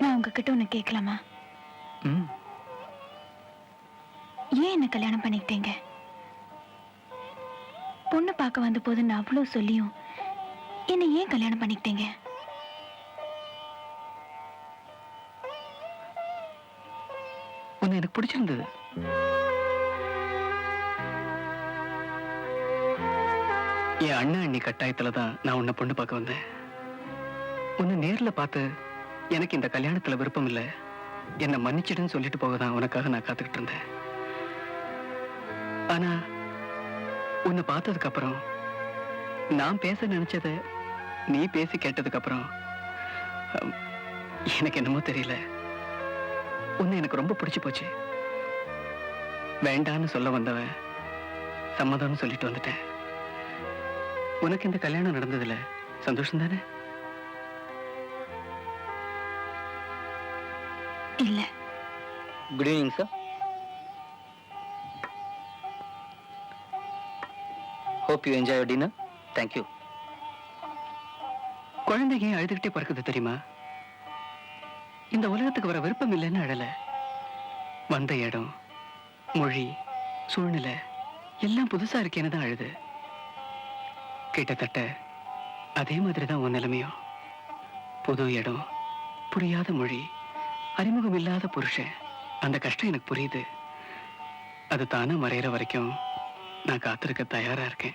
நான் உங்ககிட்ட ஒண்ணு கேட்கலாமா ஏன் என்ன கல்யாணம் பண்ணிக்கிட்டீங்க? பொண்ணு பார்க்க வந்த போது நான் அவ்வளோ சொல்லியும் என்னை ஏன் கல்யாணம் பண்ணிக்கிட்டீங்க? உன்னை எனக்கு பிடிச்சிருந்தது. என் அண்ணன் அண்ணி கட்டாயத்துல தான் நான் உன்னை பொண்ணு பார்க்க வந்தேன். உன்னை நேர்ல பார்த்து எனக்கு இந்த கல்யாணத்துல விருப்பம் இல்லை. என்னை மன்னிச்சிடுன்னு சொல்லிட்டு போக தான் உனக்காக நான் காத்துக்கிட்டு இருந்தேன். ஆனா உன்னை பார்த்ததுக்கு அப்புறம் நான் பேச நினைச்சத நீ பேசி கேட்டதுக்கு அப்புறம் எனக்கு என்னமோ தெரியல. உன்னை எனக்கு ரொம்ப பிடிச்சு போச்சு. வேண்டான்னு சொல்ல வந்தவன் சம்மதம்னு சொல்லிட்டு வந்துட்டேன். உனக்கு இந்த கல்யாணம் நடந்ததுல சந்தோஷம் தானே? இல்ல. Good evening sir hope you enjoy dinner thank you குழந்தைங்க அழுதுகிட்டே பிறக்குது தெரியுமா? இந்த உலகத்துக்கு வர விருப்பம் இல்லைன்னு அழல. வந்த இடம் மொழி சூழ்நிலை எல்லாம் புதுசா இருக்கேன்னு தான் அழுது. கிட்டத்தட்ட அதே மாதிரி தான் உன் நிலைமையும். புது இடம் புரியாத மொழி அறிமுகம் இல்லாத புருஷன். அந்த கஷ்டம் எனக்கு புரியுது. அது தானே மறையிற வரைக்கும் நான் காத்திருக்க தயாரா இருக்கேன்.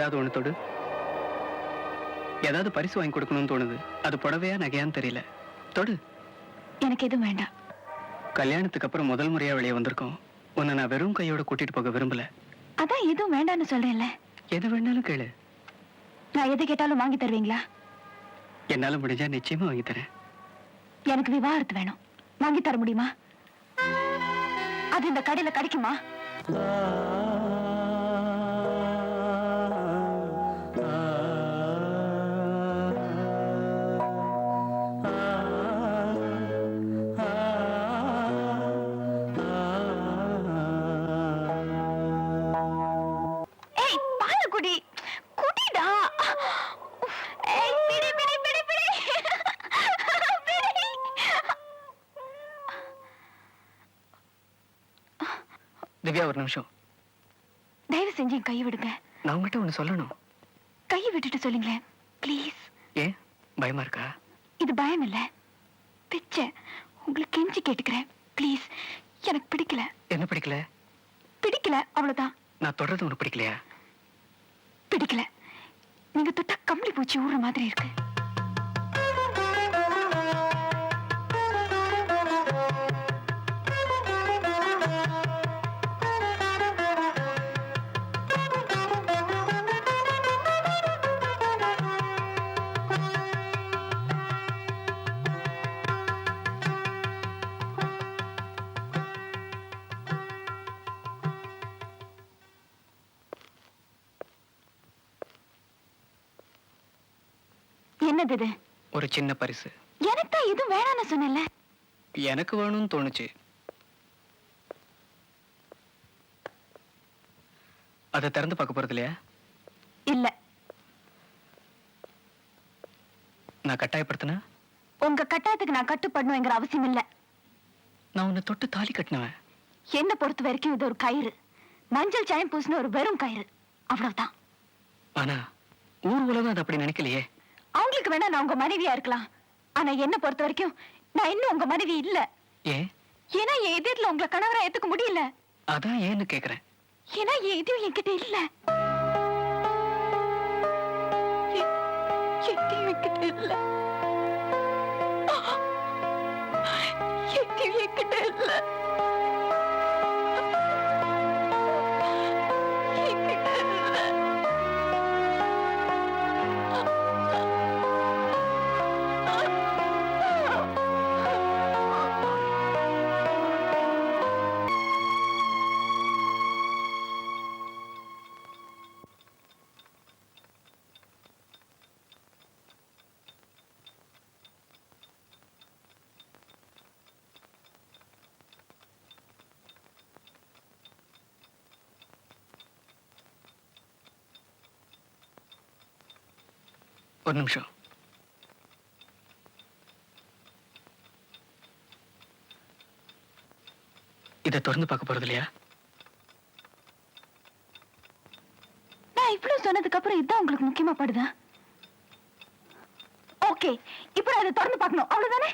ஏதாவது ஒன்று தொடு. ஏதாவது பரிசு வாங்கி கொடுக்கணும்னு தோணுது. அது புடவையா நகையான்னு தெரியல. தொடு. எனக்கு எதுவும் வேண்டாம். கல்யாணத்துக்கு அப்புறம் முதல் முறையா வெளியே வந்திருக்கோம். உன்னை நான் வெறும் கையோட கூட்டிட்டு போக விரும்பல. அதான் எதுவும் வேண்டாம்னு சொல்றேன்ல. எது வேணாலும் கேளு. நான் எது கேட்டாலும் வாங்கி தருவீங்களா? என்னால முடிஞ்சா நிச்சயமா வாங்கி தரேன். எனக்கு விவாகரத்து வேணும். வாங்கி தர முடியுமா? அது இந்த கடையில கிடைக்குமா? என் கையை விடுங்க. நான் உங்ககிட்ட ஒன்று சொல்லணும். கையை விட்டுட்டு சொல்லுங்களேன். ப்ளீஸ் ஏன்? பயமா இருக்கா? இது பயம் இல்ல. பிச்சை. உங்களுக்கு கெஞ்சி கேட்டுக்கிறேன். ப்ளீஸ் எனக்கு பிடிக்கல. என்ன பிடிக்கல? பிடிக்கல அவ்வளவுதான். நான் தொடர்றது உனக்கு பிடிக்கலையா? பிடிக்கல. நீங்க தொட்டா கம்பளி பூச்சி ஊறுற மாதிரி இருக்கு. என்னது இது? ஒரு சின்ன பரிசு. எனக்கு தான் எதுவும் வேணாம்னு சொன்னேன்ல. எனக்கு வேணும்னு தோணுச்சு. அதை திறந்து பார்க்க போறது இல்லையா? இல்ல. நான் கட்டாயப்படுத்தினா? உங்க கட்டாயத்துக்கு நான் கட்டுப்படணுங்கிற அவசியம் இல்ல. நான் உன்னை தொட்டு தாலி கட்டினவன். என்ன பொறுத்த வரைக்கும் இது ஒரு கயிறு. மஞ்சள் சாயம் பூசின ஒரு வெறும் கயிறு. அவ்வளவுதான். ஆனா ஊர் உலகம் அது அப்படி நினைக்கலையே. அவங்களுக்கு வேணா நான் உங்க மனைவியா இருக்கலாம். ஆனா என்ன பொறுத்த வரைக்கும் நான் இன்னும் உங்க மனைவி இல்ல. ஏன் ஏன்னா என் எதிரில உங்களை கணவரா ஏத்துக்க முடியல. அதான் ஏன்னு கேக்குறேன். ஏன்னா என் என்கிட்ட இல்ல. என்கிட்ட இல்ல. என்கிட்ட இல்ல. ஒரு நிமிஷம். இதை திறந்து பார்க்க போறது இல்லையா? நான் இவ்வளவு சொன்னதுக்கு அப்புறம் இதுதான் உங்களுக்கு முக்கியமா படுதா? ஓகே இப்போ நான் இதை திறந்து பார்க்கணும். அவ்வளவுதானே?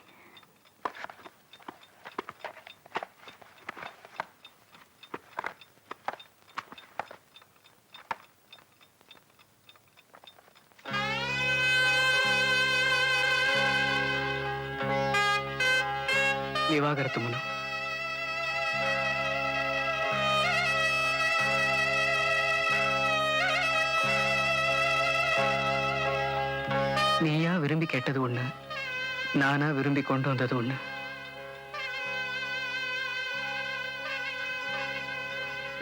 விவாகரத்து மனு நீயா விரும்பி கேட்டது ஒண்ணு நானா விரும்பி கொண்டு வந்தது ஒண்ணு.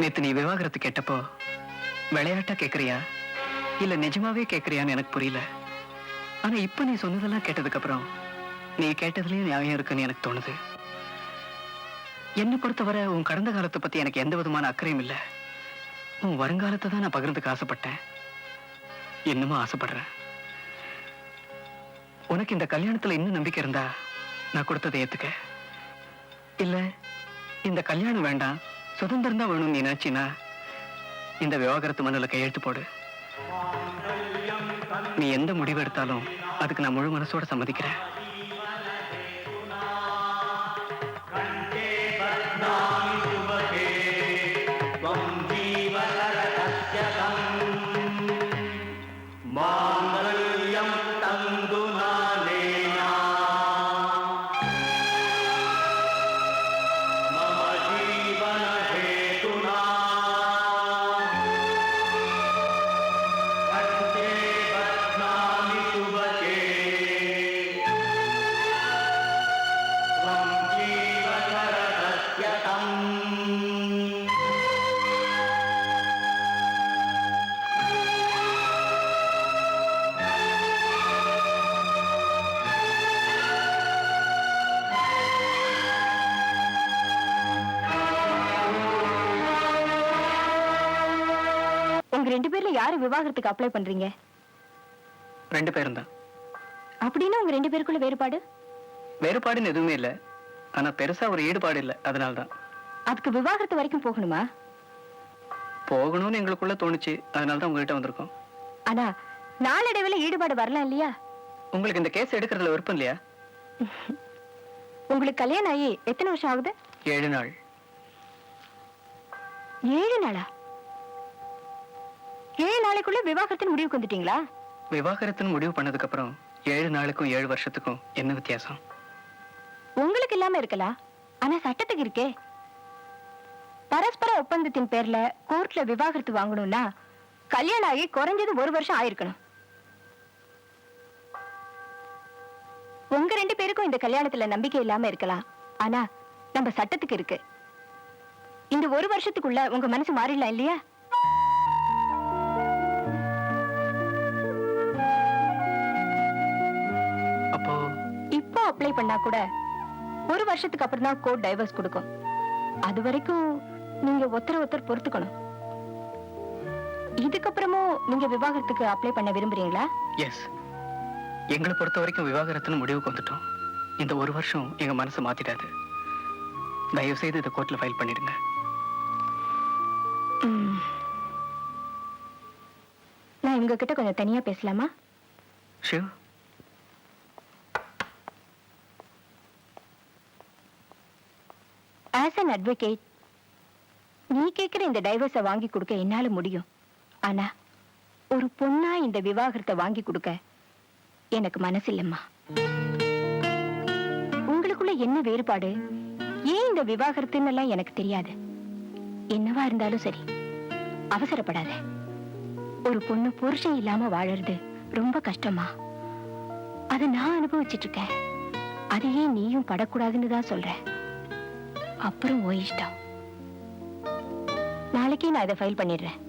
நேத்து நீ விவாகரத்து கேட்டப்போ விளையாட்டா கேக்குறியா? இல்ல நிஜமாவே கேக்குறியான்னு எனக்கு புரியல. ஆனா இப்ப நீ சொன்னதெல்லாம் கேட்டதுக்கு அப்புறம் நீ கேட்டதுலயும் நியாயம் இருக்குன்னு எனக்கு தோணுது. என்னை பொறுத்தவரை உன் கடந்த காலத்தை பத்தி எனக்கு எந்த விதமான அக்கறையும் இல்ல. உன் வருங்காலத்தை தான் நான் பகிர்ந்துக்க ஆசைப்பட்டேன். என்னமோ ஆசைப்படுறேன் உனக்கு இந்த கல்யாணத்துல இன்னும் நம்பிக்கை இருந்தா நான் கொடுத்ததை ஏத்துக்க. இல்ல இந்த கல்யாணம் வேண்டாம் சுதந்திரம் தான் வேணும்னு நீ நினைச்சினா இந்த விவாகரத்து மனுல கையெழுத்து போடு. நீ எந்த முடிவு எடுத்தாலும் அதுக்கு நான் முழு மனசோட சம்மதிக்கிறேன். ரெண்டு பேர்ல யாரு விவாகரத்துக்கு அப்ளை பண்றீங்க? ரெண்டு பேரும் தான். அப்படின்னு உங்க ரெண்டு பேருக்குள்ள வேறுபாடு? வேறுபாடுன்னு எதுவுமே இல்ல. ஆனா பெருசா ஒரு ஈடுபாடு இல்ல. அதனால்தான் அதுக்கு விவாகரத்து வரைக்கும் போகணுமா? போகணும்னு எங்களுக்குள்ள தோணுச்சு. அதனால தான் உங்ககிட்ட வந்திருக்கோம். ஆனா நாளடைவுல ஈடுபாடு வரலாம் இல்லையா? உங்களுக்கு இந்த கேஸ் எடுக்கிறதுல விருப்பம் இல்லையா? உங்களுக்கு கல்யாணம் ஆகி எத்தனை வருஷம் ஆகுது? ஏழு நாள். ஏழு நாளா? ஏழு நாளைக்குள்ள விவாகரத்தின் முடிவுக்கு வந்துட்டீங்களா? விவாகரத்துன்னு முடிவு பண்ணதுக்கு அப்புறம் ஏழு நாளுக்கும் ஏழு வருஷத்துக்கும் என்ன வித்தியாசம்? உங்களுக்கு இல்லாம இருக்கலாம் ஆனா சட்டத்துக்கு இருக்கே. பரஸ்பர ஒப்பந்தத்தின் பேர்ல கோர்ட்ல விவாகரத்து வாங்கணும்னா கல்யாணம் ஆகி குறைஞ்சது ஒரு வருஷம் ஆயிருக்கணும். உங்க ரெண்டு பேருக்கும் இந்த கல்யாணத்துல நம்பிக்கை இல்லாம இருக்கலாம். ஆனா நம்ம சட்டத்துக்கு இருக்கு. இந்த ஒரு வருஷத்துக்குள்ள உங்க மனசு மாறிடலாம் இல்லையா? அப்ளை பண்ணா கூட ஒரு வருஷத்துக்கு அப்புறம் தான் கோர்ட் டைவர்ஸ் கொடுக்கும். அது வரைக்கும் நீங்க ஒருத்தர் ஒருத்தர் பொறுத்துக்கணும். இதுக்கப்புறமும் நீங்க விவாகரத்துக்கு அப்ளை பண்ண விரும்புறீங்களா? எஸ் எங்களை பொறுத்த வரைக்கும் விவாகரத்துன்னு முடிவுக்கு வந்துட்டோம். இந்த ஒரு வருஷம் எங்க மனசு மாத்திடாது. தயவு செய்து இதை கோர்ட்ல ஃபைல் பண்ணிடுங்க. நான் உங்ககிட்ட கொஞ்சம் தனியா பேசலாமா? Shiv an advocate. நீ கேட்கிற இந்த டைவர்ஸை வாங்கி கொடுக்க என்னால முடியும். ஆனா ஒரு பொண்ணா இந்த விவாகரத்தை வாங்கி கொடுக்க எனக்கு மனசு இல்லம்மா. உங்களுக்குள்ள என்ன வேறுபாடு? ஏன் இந்த விவாகரத்துன்னு எல்லாம் எனக்கு தெரியாது? என்னவா இருந்தாலும் சரி அவசரப்படாத. ஒரு பொண்ணு புருஷன் இல்லாம வாழறது ரொம்ப கஷ்டமா? அதை நான் அனுபவிச்சிட்டு இருக்கேன். அதையே நீயும் படக்கூடாதுன்னு தான் சொல்றேன் அப்புறம் ஓ இஷ்டம். நாளைக்கே நான் இதை ஃபைல் பண்ணிடுறேன்.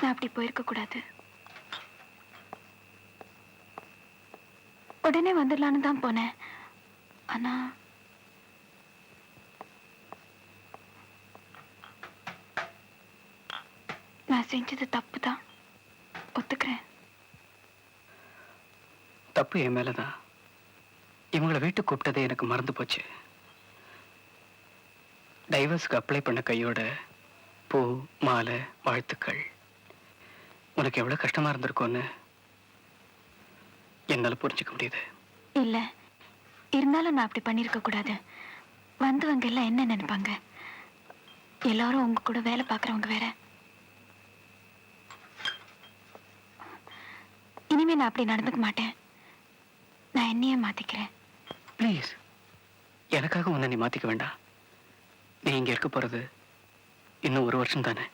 நான் அப்படி போயிருக்க கூடாது. உடனே வந்துடலான்னு தான் போனேன். ஆனா நான் செஞ்சது தப்பு தான். ஒத்துக்கிறேன். தப்பு என் மேலதான். இவங்களை வீட்டுக்கு கூப்பிட்டதே எனக்கு மறந்து போச்சு. டைவர்ஸ்க்கு அப்ளை பண்ண கையோட பூ மாலை வாழ்த்துக்கள். உனக்கு எவ்வளவு கஷ்டமா இருந்திருக்கும்னு என்னால புரிஞ்சுக்க முடியுது. இல்ல. இருந்தாலும் நான் அப்படி பண்ணிருக்க கூடாது. வந்தவங்க எல்லாம் என்ன நினைப்பாங்க? எல்லாரும் உங்க கூட வேலை பார்க்கறவங்க வேற. இனிமே நான் அப்படி நடந்துக்க மாட்டேன். நான் என்னையே மாத்திக்கிறேன். ப்ளீஸ் எனக்காக உன்னை நீ மாத்திக்க வேண்டாம். நீ இங்க இருக்க போறது இன்னும் ஒரு வருஷம் தானே.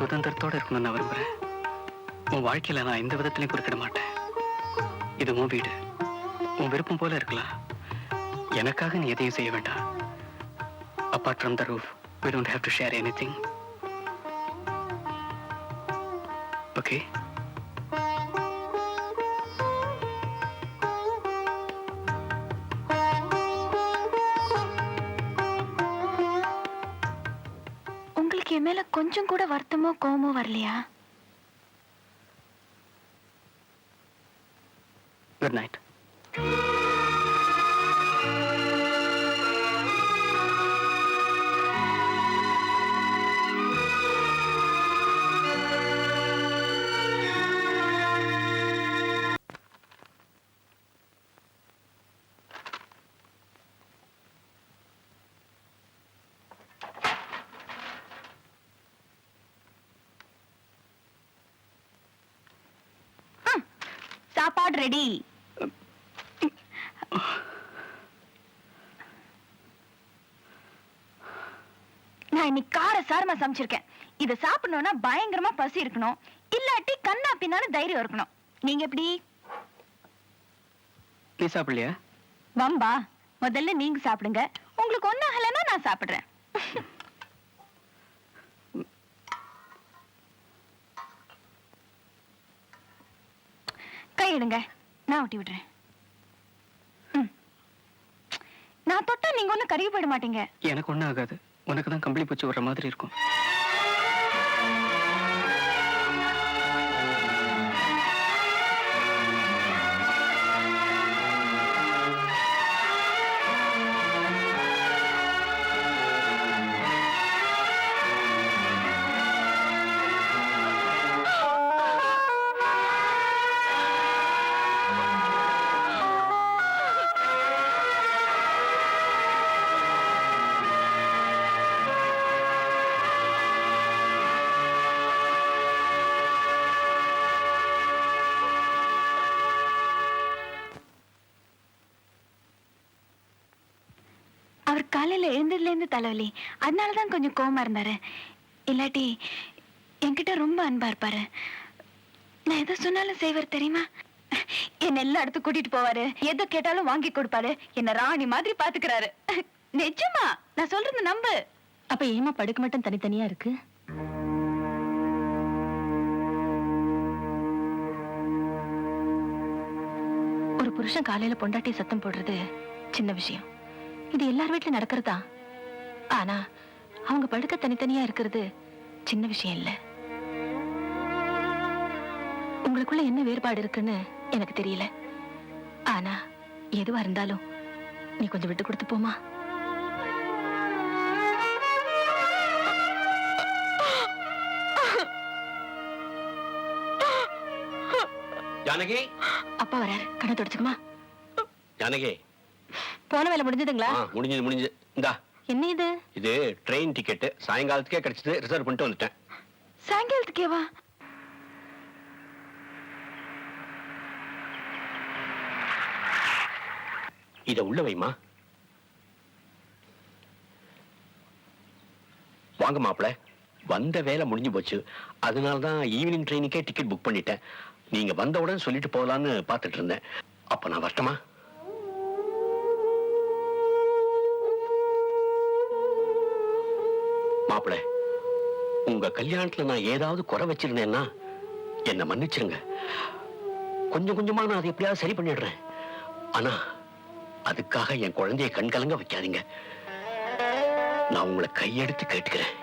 சுதந்திரத்தோடு இருக்கணும்னு நான் விரும்புகிறேன் உன் வாழ்க்கையில் நான் எந்த விதத்துலையும் குறுக்கிட மாட்டேன். இது உன் வீடு. உன் விருப்பம் போல இருக்கலாம். எனக்காக நீ எதையும் செய்ய வேண்டாம். Apart from the roof we don't have to share anything okay கொஞ்சம் கூட வருத்தமோ கோவமோ வரலையா? சாப்பாடு ரெடி. நான் இன்னைக்கு கார சாரமா சமைச்சிருக்கேன். இத சாப்பிடணும்னா பயங்கரமா பசி இருக்கணும். இல்லாட்டி கண்ணா பின்னாலும் தைரியம் இருக்கணும். நீங்க எப்படி? நீ சாப்பிடலையா? வம்பா முதல்ல நீங்க சாப்பிடுங்க. உங்களுக்கு ஒன்னும் ஆகலைன்னா நான் சாப்பிடுறேன் கை எடுங்க. நான் ஊட்டி விடுறேன் நான் தொட்டா நீங்க ஒண்ணு கருகி போயிட மாட்டீங்க. எனக்கு ஒன்றும் ஆகாது. உனக்கு தான் கம்பளி பூச்சி வர்ற மாதிரி இருக்கும். அதனால தான் அதனாலதான் கொஞ்சம் கோமா இருந்தாரு. இல்லாட்டி என்கிட்ட ரொம்ப அன்பா இருப்பாரு. நான் எதை சொன்னாலும் செய்வார் தெரியுமா? என்ன எல்லா இடத்துக்கு கூட்டிட்டு போவாரு. எதை கேட்டாலும் வாங்கி கொடுப்பாரு. என்ன ராணி மாதிரி பாத்துக்கிறாரு. நிஜமா? நான் சொல்றது நம்பு. அப்ப ஏமா படுக்க மட்டும் தனித்தனியா இருக்கு? ஒரு புருஷன் காலையில பொண்டாட்டி சத்தம் போடுறது சின்ன விஷயம். இது எல்லார் வீட்டுல நடக்கிறதா? ஆனா அவங்க படுக்க தனித்தனியா இருக்கிறது சின்ன விஷயம் இல்ல. உங்களுக்குள்ள என்ன வேறுபாடு இருக்குன்னு எனக்கு தெரியல. ஆனா எதுவா இருந்தாலும் நீ கொஞ்சம் விட்டு கொடுத்து போமா ஜானகி? அப்பா வர கடை தொடச்சுக்குமா ஜானகி? போன வேலை முடிஞ்சதுங்களா? முடிஞ்சது முடிஞ்சது. இந்தா. என்ன இது? இது ட்ரெயின் டிக்கெட்டு சாயங்காலத்துக்கே கிடைச்சது. ரிசர்வ் பண்ணிட்டு வந்துட்டேன். சாயங்காலத்துக்கேவா? இத உள்ள வைமா. வாங்க மாப்பிள வந்த வேலை முடிஞ்சு போச்சு. அதனால தான் ஈவினிங் ட்ரெயினுக்கே டிக்கெட் புக் பண்ணிட்டேன். நீங்க வந்தவுடன் சொல்லிட்டு போகலான்னு பார்த்துட்டு இருந்தேன். அப்ப நான் வரட்டுமா? மாப்பிள உங்க கல்யாணத்துல நான் ஏதாவது குறை வச்சிருந்தேன்னா என்ன மன்னிச்சிருங்க. கொஞ்சம் கொஞ்சமா நான் அதை எப்படியாவது சரி பண்ணிடுறேன். ஆனா அதுக்காக என் குழந்தைய கண்கலங்க வைக்காதீங்க. நான் உங்களை கையெடுத்து கேட்டுக்கிறேன்.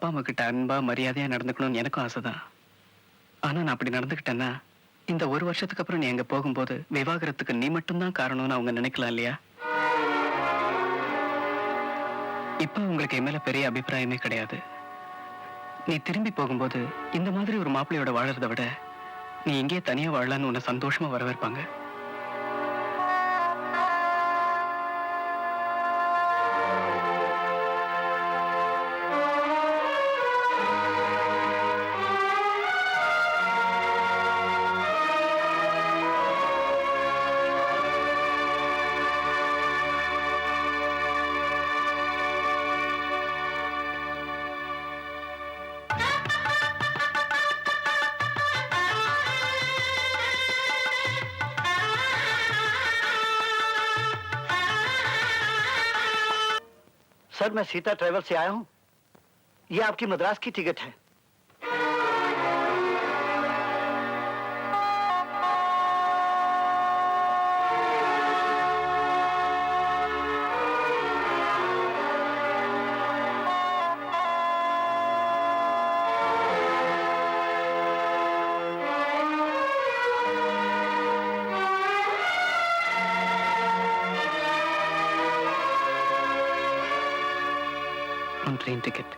அப்பா அம்மா கிட்ட அன்பா மரியாதையா நடந்துக்கணும்னு எனக்கும் ஆசைதான். ஆனா நான் அப்படி நடந்துக்கிட்டேன்னா இந்த ஒரு வருஷத்துக்கு அப்புறம் நீ அங்க போகும்போது விவாகரத்துக்கு நீ மட்டும்தான் காரணம்னு அவங்க நினைக்கலாம் இல்லையா? இப்ப உங்களுக்கு என் மேல பெரிய அபிப்பிராயமே கிடையாது. நீ திரும்பி போகும்போது இந்த மாதிரி ஒரு மாப்பிள்ளையோட வாழறதை விட நீ இங்கேயே தனியா வாழலான்னு உன்னை சந்தோஷமா வரவேற்பாங்க. सर मैं सीता ट्रेवल से आया हूँ। ये आपकी मद्रास की टिकट है। Train ticket.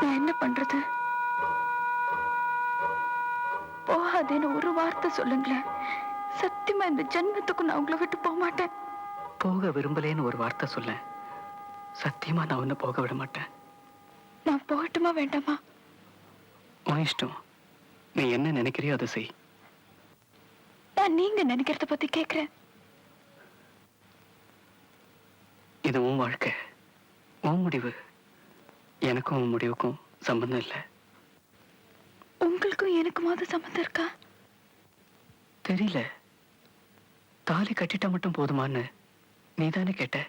நான் என்ன பண்றது? போகாதேன்னு ஒரு வார்த்தை சொல்லுங்களேன். சத்தியமா இந்த ஜென்மத்துக்கு நான் உங்களை விட்டு போக மாட்டேன். போக விரும்பலேன்னு ஒரு வார்த்தை சொல்ல. சத்தியமா நான் உன்னை போக விட மாட்டேன். நான் போகட்டுமா வேண்டாமா? உன் இஷ்டம். நீ என்ன நினைக்கிறியோ அதை செய். நான் நீங்க நினைக்கிறத பத்தி கேக்குறேன். இது உன் வாழ்க்கை. உன் முடிவு. எனக்கும் உன் முடிவுக்கும் சம்பந்தம் இல்லை. உங்களுக்கும் எனக்குமாவது சம்மந்தம் இருக்கா? தெரியல. தாலி கட்டிட்டா மட்டும் போதுமான்னு நீதானே கேட்ட?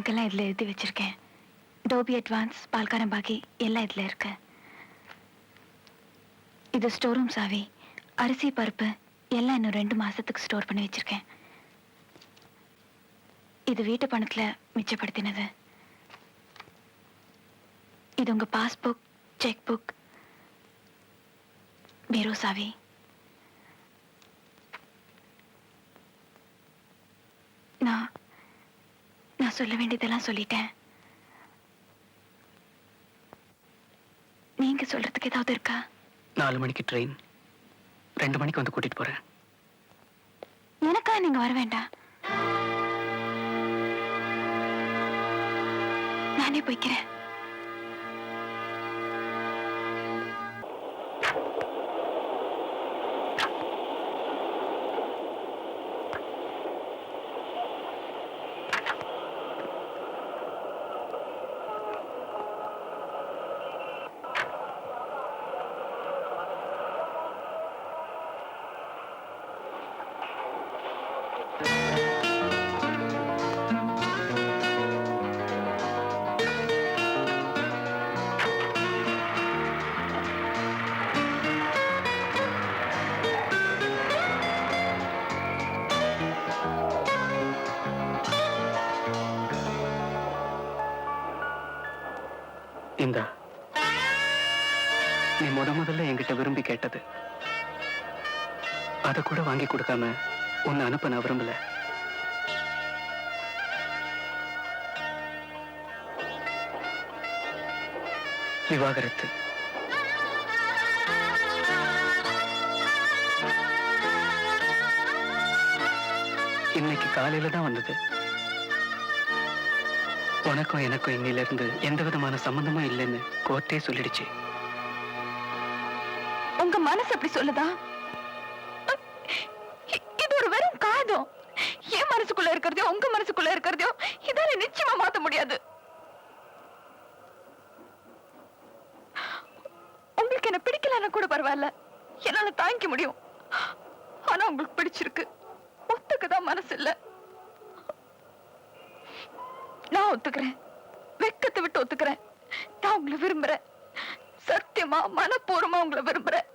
கணக்கெல்லாம் இதில் எழுதி வச்சிருக்கேன். டோபி அட்வான்ஸ் பால்காரம் பாக்கி எல்லாம் இதில் இருக்கு. இது ஸ்டோர் ரூம் சாவி அரிசி பருப்பு எல்லாம் இன்னும் ரெண்டு மாசத்துக்கு ஸ்டோர் பண்ணி வச்சிருக்கேன். இது வீட்டு பணத்தில் மிச்சப்படுத்தினது. இது உங்கள் பாஸ்புக் செக் புக் பீரோ சாவி. நான் சொல்ல வேண்டியதெல்லாம் சொல்லிட்டேன். நீங்க சொல்றதுக்கு ஏதாவது இருக்கா? நாலு மணிக்கு ட்ரெயின் ரெண்டு மணிக்கு வந்து கூட்டிட்டு போறேன். எனக்கா நீங்க வர வேண்டாம். நானே போய்க்கிறேன். இந்தா. நீ முத முதல்ல என்கிட்ட விரும்பி கேட்டது. அதை கூட வாங்கி கொடுக்காம உன்னை அனுப்ப நான் விரும்பல. விவாகரத்து. இன்னைக்கு காலையில தான் வந்தது. உனக்கும் எனக்கும் இன்னிலிருந்து எந்த விதமான சம்பந்தமும் இல்லைன்னு கோர்ட்டே சொல்லிடுச்சு. உங்க மனசு அப்படி சொல்லுதா? இது ஒரு வெறும் காதம். என் மனசுக்குள்ள இருக்கிறதையும் உங்க மனசுக்குள்ள இருக்கிறதையும் இதால நிச்சயமா மாத்த முடியாது. உங்களுக்கு என்ன பிடிக்கலன்னா கூட பரவாயில்ல. என்னால தாங்கிக்க முடியும். ஆனா உங்களுக்கு பிடிச்சிருக்கு. ஒத்துக்குதான் மனசு இல்லை. நான் ஒத்துக்கிறேன். வெக்கத்தை விட்டு ஒத்துக்கிறேன். நான் உங்களை விரும்புறேன். சத்தியமா மனப்பூர்வமா உங்களை விரும்புறேன்.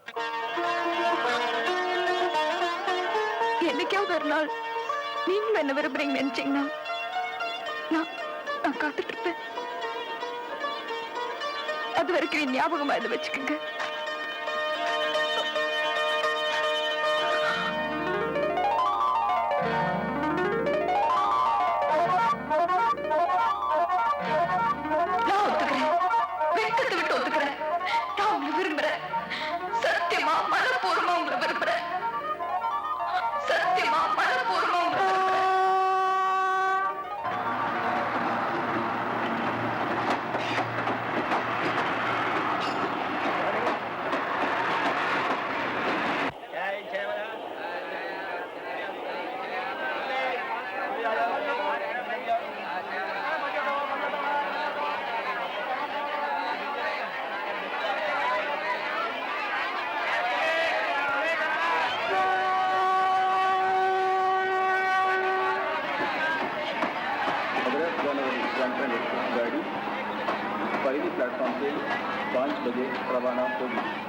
என்னைக்காவது ஒரு நாள் நீங்களும் என்ன விரும்புறீங்க நினைச்சீங்கன்னா நான் நான் காத்துட்டு இருப்பேன். அது வரைக்கும் ஞாபகமா இதை வச்சுக்கோங்க. प्लेटफॉर्म से पाँच बजे रवाना होगी।